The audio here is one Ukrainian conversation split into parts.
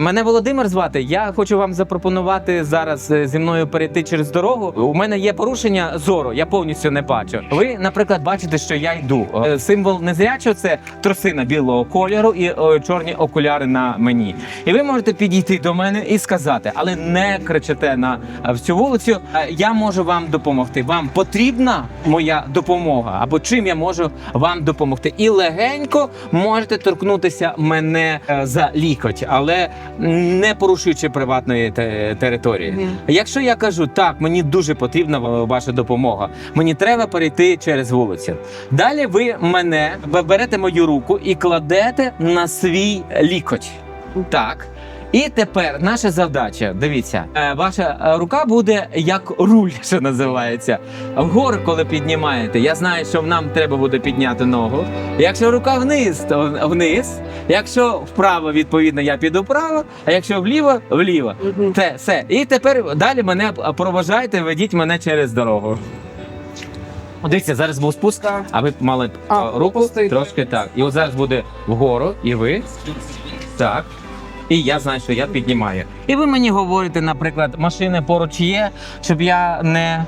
Мене Володимир звати. Я хочу вам запропонувати зараз е, зі мною перейти через дорогу. У мене є порушення зору, я повністю не бачу. Ви, наприклад, бачите, що я йду. Е, Символ незрячого це тросина білого кольору і чорні окуляри на мені. І ви можете підійти до мене і сказати, але не кричите на е, всю вулицю. Я можу вам допомогти. Вам потрібна моя допомога, або чим я можу вам допомогти. І легенько можете торкнутися мене за лікоть, але не порушуючи приватної те- території. Якщо я кажу, так, мені дуже потрібна ва- ваша допомога, мені треба перейти через вулицю. Далі ви мене ви берете мою руку і кладете на свій лікоть. Так. І тепер наша завдача. Дивіться, е, ваша е, рука буде як руль, що називається. Вгору, коли піднімаєте, я знаю, що нам треба буде підняти ногу. Якщо рука вниз, то вниз. Якщо вправо, відповідно, я піду вправо, а якщо вліво, вліво. Те, все. І тепер далі мене проважайте, ведіть мене через дорогу. Дивіться, зараз був спуск, Так. а ви мали А, а, руку трошки так. І от зараз буде вгору, і ви. Так. І я знаю, що я піднімаю. І ви мені говорите, наприклад, машини поруч є, щоб я не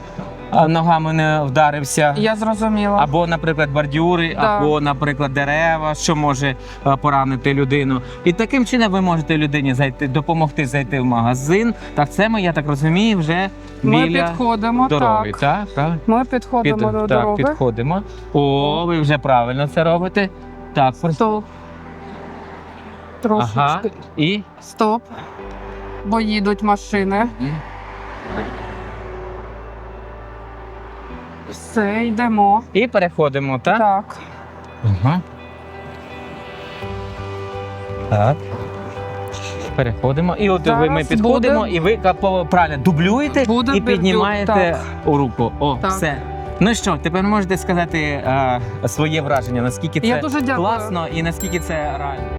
ногами не вдарився. Я зрозуміла. Або, наприклад, бордюри, Да. або, наприклад, дерева, що може е, поранити людину. І таким чином ви можете людині зайти, допомогти зайти в магазин. Так це ми, я так розумію, вже Ми біля підходимо. дороги. Так. Так, правильно? Ми підходимо Під- до так, дороги. підходимо. О, ви вже правильно це робите. Так, Стоп. Трошечки. ага. І Стоп. Бо їдуть машини. Все, йдемо. І переходимо, так? Так. Ага. Так. Переходимо. І от ви, ми підходимо, буде- і ви капо- правильно дублюєте Буде і піднімаєте так. у руку. О, Так. все. Ну що, тепер можете сказати е, своє враження, наскільки це Я дуже дякую. класно і наскільки це реально.